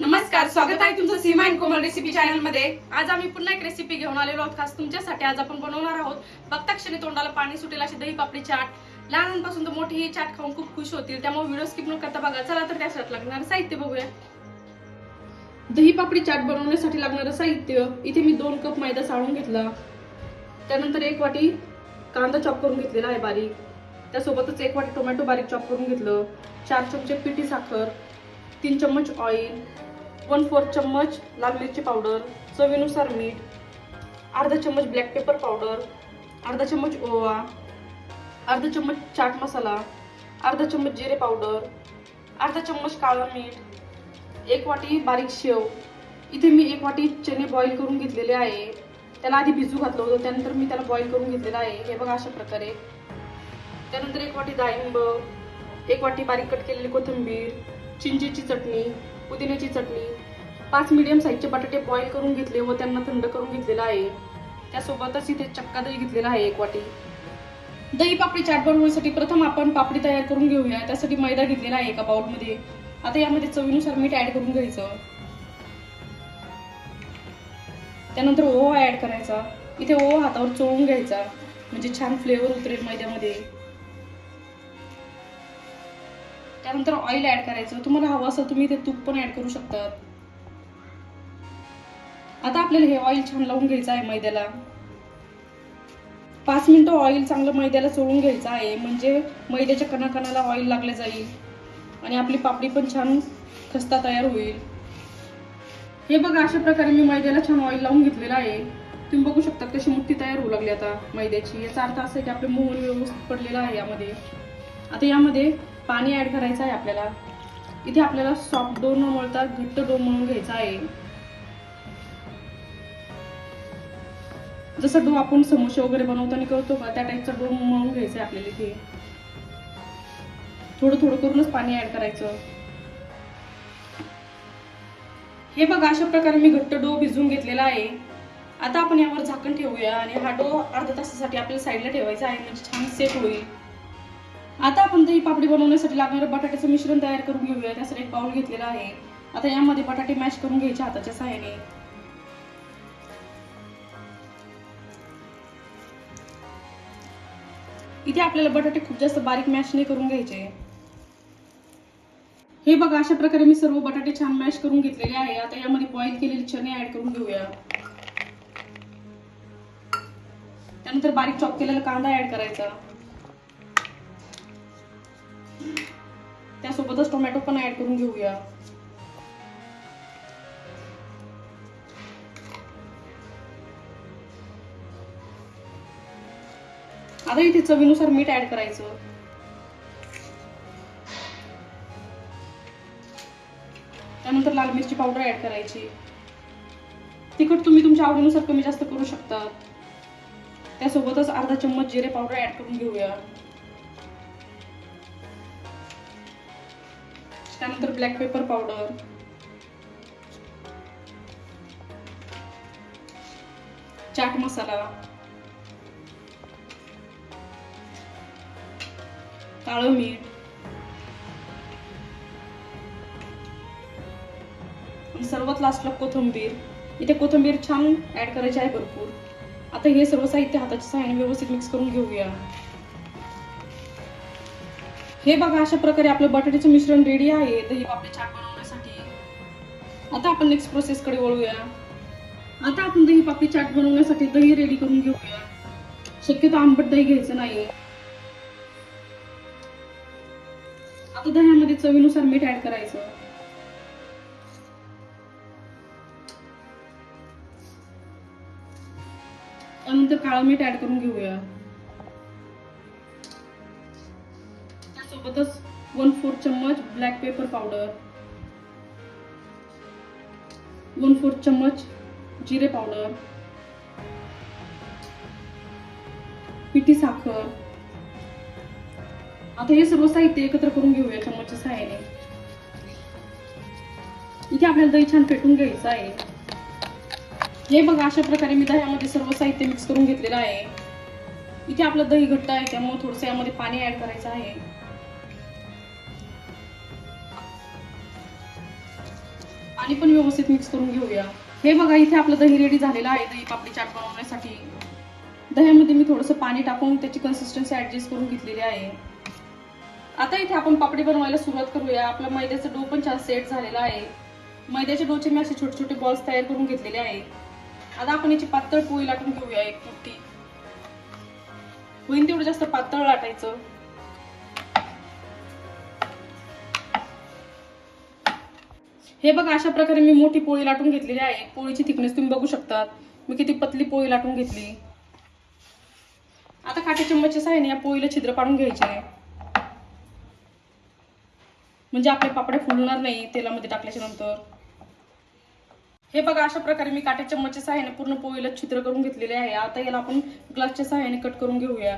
नमस्कार स्वागत आहे तुमचं सीमा अँड कोमल रेसिपी चॅनलमध्ये. आज आम्ही पुन्हा एक रेसिपी घेऊन आलेलो आहोत. खास तुमच्यासाठी आज आपण बनवणार आहोत. बघता क्षणी तोंडाला पाणी सुटेल अशी दही पापडी चाट. लहानांपासून तर मोठी ही चाट खाऊन खूप खुश होतील. त्यामुळे व्हिडिओ स्किप न करता बघा. चला तर त्यासाठी लागणार साहित्य बघूया. दही पापडी चाट बनवण्यासाठी लागणारं साहित्य. इथे मी दोन कप मैदा साळून घेतला. त्यानंतर एक वाटी कांदा चॉप करून घेतलेला आहे बारीक. त्यासोबतच एक वाटी टोमॅटो बारीक चॉप करून घेतलं. चार चमचे पिठी साखर. तीन चम्मच ऑइल वन फोर्थ चम्मच लाल मिरची पावडर चवीनुसार मीठ अर्धा चम्मच ब्लॅक पेपर पावडर अर्धा चम्मच ओवा अर्धा चम्मच चाट मसाला अर्धा चम्मच जिरे पावडर अर्धा चम्मच काळा मीठ एक वाटी बारीक शेव. इथे मी एक वाटी चणे बॉईल करून घेतलेले आहे. त्याला आधी भिजू घातलं होतं त्यानंतर मी त्याला बॉईल करून घेतलेलं आहे. हे बघा अशा प्रकारे. त्यानंतर एक वाटी डाळिंब एक वाटी बारीक कट केलेली कोथिंबीर चिंचेची चटणी पुदिन्याची चटणी पाच मिडियम साईजचे बटाटे बॉईल करून घेतले व त्यांना थंड करून घेतलेला आहे. त्यासोबतच इथे चक्का दही घेतलेला आहे एक वाटी. दही पापडी चाट बनवण्यासाठी प्रथम आपण पापडी तयार करून घेऊया. त्यासाठी मैदा घेतलेला आहे एका बाउलमध्ये आता यामध्ये चवीनुसार मीठ ऍड करून घ्यायचं. त्यानंतर ओवा ऍड करायचा. इथे ओवा हातावर चोळून घ्यायचा. म्हणजे छान फ्लेवर उतरेल मैद्यामध्ये. त्यानंतर ऑइल ऍड करायचं. तुम्हाला हवं असं तुम्ही ते तूप पण ऍड करू शकतात. आता आपल्याला हे ऑइल छान लावून घ्यायचं आहे मैद्याला. पाच मिनटं ऑइल चांगलं मैद्याला चोळून घ्यायचं आहे. म्हणजे मैद्याच्या कणाकणाला ऑइल लागले जाईल. आणि आपली पापडी पण छान खस्ता तयार होईल. हे बघा अशा प्रकारे मी मैद्याला छान ऑइल लावून घेतलेलं आहे. तुम्ही बघू शकता कशी मुठ्ठी तयार होऊ लागली आता मैद्याची. याचा अर्थ असा आहे की आपलं मोहन व्यवस्थित पडलेला आहे यामध्ये. आता यामध्ये पाणी ॲड करायचं आहे आपल्याला. इथे आपल्याला सॉफ्ट डो न मळता घट्ट डो म्हणून घ्यायचा आहे. जसं डो आपण समोसे वगैरे बनवताना करतो का त्या टाईपचा डो मळून घ्यायचा आहे आपल्याला इथे. थोडं थोडं करूनच पाणी ऍड करायचं. हे बघा अशा प्रकारे मी घट्ट डो भिजवून घेतलेला आहे. आता आपण यावर झाकण ठेवूया आणि हा डो अर्धा तासासाठी आपल्याला साईडला ठेवायचा आहे म्हणजे छान सेट होईल. आता आपण दही पापडी बनवण्यासाठी लागणारं बटाट्याचं मिश्रण तयार करून घेऊया. त्यासाठी एक पाऊल घेतलेला आहे. आता यामध्ये बटाटे मॅश करून घ्यायचे हाताच्या सहाय्याने. इथे आपल्याला बटाटे खूप जास्त बारीक मॅश नाही करून घ्यायचे. हे बघा अशा प्रकारे मी सर्व बटाटे छान मॅश करून घेतलेले आहे. आता यामध्ये बॉईल केलेले चणे ऍड करून घेऊया. त्यानंतर बारीक चॉप केलेला कांदा ऍड करायचा. त्यासोबतच टोमॅटो पण ऍड करून घेऊया. आता इथे चवीनुसार मीठ ऍड करायचं. त्यानंतर लाल मिरची पावडर ऍड करायची. तिखट तुम्ही तुमच्या आवडीनुसार कमी जास्त करू शकता. त्यासोबतच अर्धा चम्मच जिरे पावडर ऍड करून घेऊया. त्यानंतर black pepper powder chaat masala. काळं मीठ. सर्वात लास्टला कोथिंबीर. इथे कोथिंबीर छान ऍड करायची आहे भरपूर. आता हे सर्व साहित्य हाताच्या सहाय्याने व्यवस्थित मिक्स करून घेऊया. हे बघा अशा प्रकारे आपलं बटाट्याचं मिश्रण रेडी आहे. दही पापडी चाट बनवण्यासाठी. आता आपण नेक्स्ट प्रोसेस कडे वळूया. आता आपण दही पापडी चाट बनवण्यासाठी दही रेडी करून घेऊया. शक्यतो आंबट दही घ्यायचं नाही. आता दह्यामध्ये चवीनुसार मीठ ऍड करायचं. त्यानंतर काळं मीठ ऍड करून घेऊया. त्यासोबतच वन फोर्थ चम्मच black pepper powder one fourth चम्मच जिरे पावडर पिठी साखर आता हे सर्व साहित्य एकत्र करून घेऊया चम्मचच्या सहाय्याने इथे आपल्याला दही छान फेटून घ्यायचं आहे. हे बघा अशा प्रकारे मी दह्यामध्ये सर्व साहित्य मिक्स करून घेतलेलं आहे. इथे आपलं दही घट्ट आहे त्यामुळे थोडंसं यामध्ये पाणी ऍड करायचं आहे. पाणी पण व्यवस्थित मिक्स करून घेऊया. हे बघा इथे आपलं दही रेडी झालेलं आहे दही पापडी चाट बनवण्यासाठी. दह्यामध्ये मी थोडंसं पाणी टाकून त्याची कन्सिस्टन्सी ऍडजस्ट करून घेतलेली आहे. आता इथे आपण पापडी बनवायला सुरुवात करूया. आपलं मैद्याचं डो पण छान सेट झालेला आहे. मैद्याच्या डोचे मी असे छोटे छोटे बॉल्स तयार करून घेतलेले आहेत. आता आपण याची पातळ पोळी लाटून घेऊया एक मोठी. होईन तेवढं जास्त पातळ लाटायचं. हे बघा अशा प्रकारे मी मोठी पोळी लाटून घेतलेली आहे. पोळीची थिकनेस तुम्ही बघू शकतात. मी किती पतली पोळी लाटून घेतली. आता काटे चम्मचच्या सहाय्याने या पोळीला छिद्र पाडून घ्यायचे आहे. म्हणजे आपले पापडे फुलणार नाही तेलामध्ये टाकल्याच्या नंतर. हे बघा अशा प्रकारे मी काटे चम्मचच्या सहाय्याने पूर्ण पोळीला छिद्र करून घेतलेले आहे. आता याला आपण ग्लासच्या सहाय्याने कट करून घेऊया.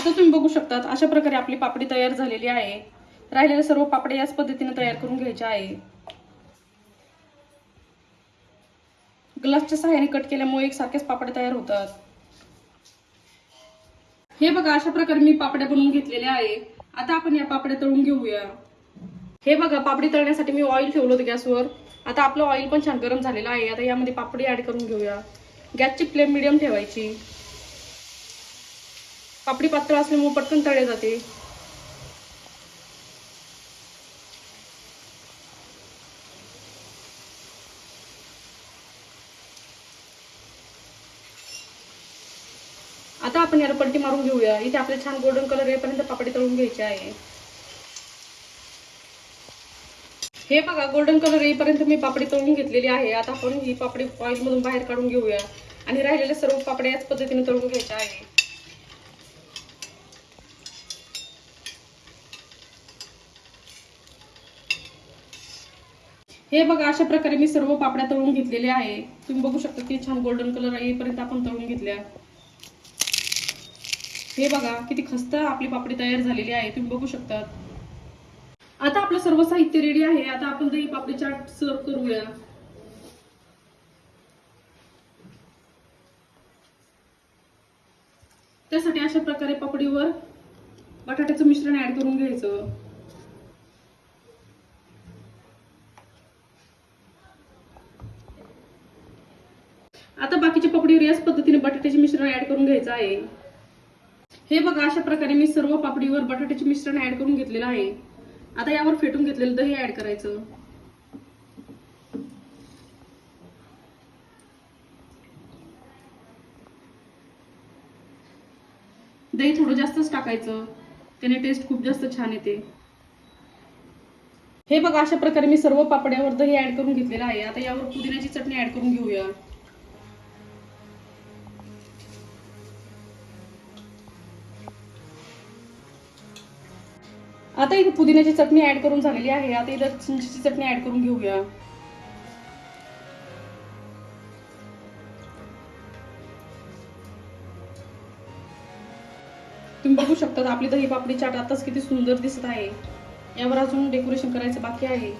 आता तुम्ही बघू शकतात अशा प्रकारे आपली पापडी तयार झालेली आहे. राहिलेल्या सर्व पापड्या याच पद्धतीने तयार करून घ्यायच्या आहे. ग्लासच्या सहाय्याने कट केल्यामुळे एकसारखेच पापड्या तयार होतात. हे बघा अशा प्रकारे मी पापड्या बनवून घेतलेल्या आहे. आता आपण या पापड्या तळून घेऊया. हे बघा पापडी तळण्यासाठी मी ऑइल ठेवलं होतं गॅसवर. आता आपलं ऑइल पण छान गरम झालेलं आहे. आता यामध्ये पापडी ऍड करून घेऊया. गॅसची फ्लेम मिडियम ठेवायची. पापडी पातळ असल्यामुळे पटकन तळे जाते. आता आपण याला पलटी मारून घेऊया. इथे आपले छान गोल्डन कलर येईपर्यंत पापडी तळून घ्यायची आहे. हे बघा गोल्डन कलर येईपर्यंत मी पापडी तळून घेतलेली आहे. आता आपण ही पापडी ऑइल मधून बाहेर काढून घेऊया. आणि राहिलेल्या सर्व पापड्या याच पद्धतीने तळून घ्यायच्या आहे. हे बघा अशा प्रकारे मी सर्व पापड्या तळून घेतलेल्या आहे. तुम्ही बघू शकता किती छान गोल्डन कलर येईपर्यंत आपण तळून घेतल्या. हे बघा किती खस्त आपली पापडी तयार झालेली आहे. तुम्ही बघू शकता. आता आपलं सर्व साहित्य रेडी आहे. आता आपण दही पापडी चाट सर्व करूया. त्यासाठी अशा प्रकारे पापडीवर बटाट्याचं मिश्रण ऍड करून घ्यायचं. आता बाकीच्या पापडीवर याच पद्धतीने बटाट्याचे मिश्रण ऍड करून घ्यायचं आहे. हे बघा अशा प्रकारे मी सर्व पापडीवर बटाट्याचे मिश्रण ऍड करून घेतलेलं आहे. आता यावर फेटून घेतलेलं दही ऍड करायचं. दही थोडं जास्तच टाकायचं. त्याने टेस्ट खूप जास्त छान येते. हे बघा अशा प्रकारे मी सर्व पापड्यावर दही ऍड करून घेतलेलं आहे. आता यावर पुदिन्याची चटणी ऍड करून घेऊया. आता इथे पुदिन्याची चटणी ऍड करून झालेली आहे. आता इथं चिंचेची चटणी ऍड करून घेऊया. तुम्ही बघू शकता आपली दही पापडी चाट आताच किती सुंदर दिसत आहे. यावर अजून डेकोरेशन करायचं बाकी आहे.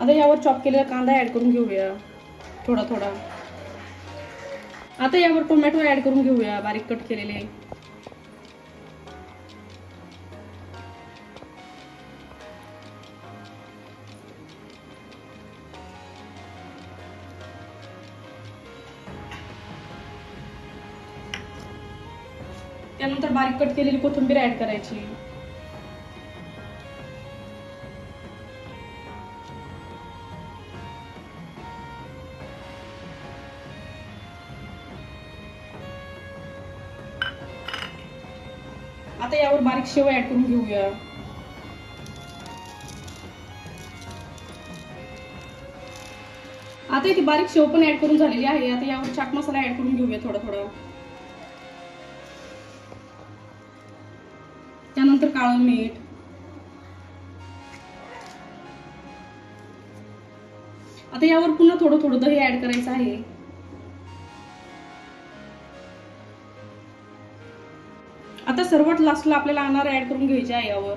आता यावर चॉप केलेला कांदा ऍड करून घेऊया. थोडा थोडा. आता यावर टोमॅटो ऍड करून घेऊया बारीक कट केलेले. त्यानंतर बारीक कट केलेली कोथिंबीर ऍड करायची. शेव ऍड करून घेऊया. आता इथे बारीक शेव पण ऍड करून झालेली आहे. आता यावर चाट मसाला ऍड करून घेऊया थोडा थोडा. त्यानंतर काळं मीठ. आता यावर पुन्हा थोडं थोडं दही ऍड करायचं आहे. आता सर्वात लास्टला आपल्याला अनार ऍड करून घ्यायचे आहे यावर.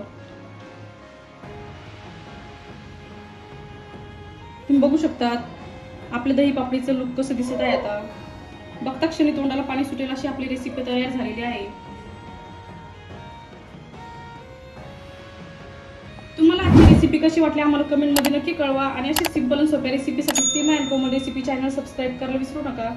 तुम्ही बघू शकतात आपल्या दही पापडीचं लुक कसं दिसत आहे आता. बघता क्षणी तोंडाला पाणी सुटेल अशी आपली रेसिपी तयार झालेली आहे. तुम्हाला आजची रेसिपी कशी वाटली आम्हाला कमेंटमध्ये नक्की कळवा आणि अशी सिंपल आणि सोप्या रेसिपीसाठी Seema and Komal recipe channel subscribe करायला विसरू नका.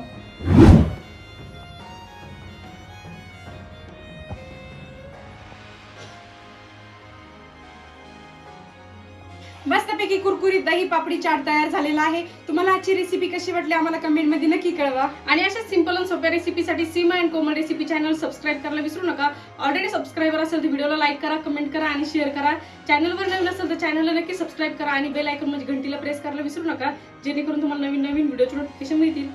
मस्तपैकी कुरकुरीत दही पापडी चाट तयार झालेला आहे. तुम्हाला आजची रेसिपी कशी वाटली आम्हाला कमेंटमध्ये नक्की कळवा. आणि अशा सिंपल आणि सोप्या रेसिपीसाठी Seema and Komal recipe channel subscribe करायला विसरू नका. ऑलरेडी सबस्क्राईबर असेल तर व्हिडिओला लाईक करा कमेंट करा आणि शेअर करा. चॅनलवर नवीन असेल तर चॅनलला नक्की सबस्क्राईब करा आणि बेल आयकॉन म्हणजे घंटीला प्रेस करायला विसरू नका. जेणेकरून तुम्हाला नवीन नवीन व्हिडिओचे नोटिफिकेशन मिळतील.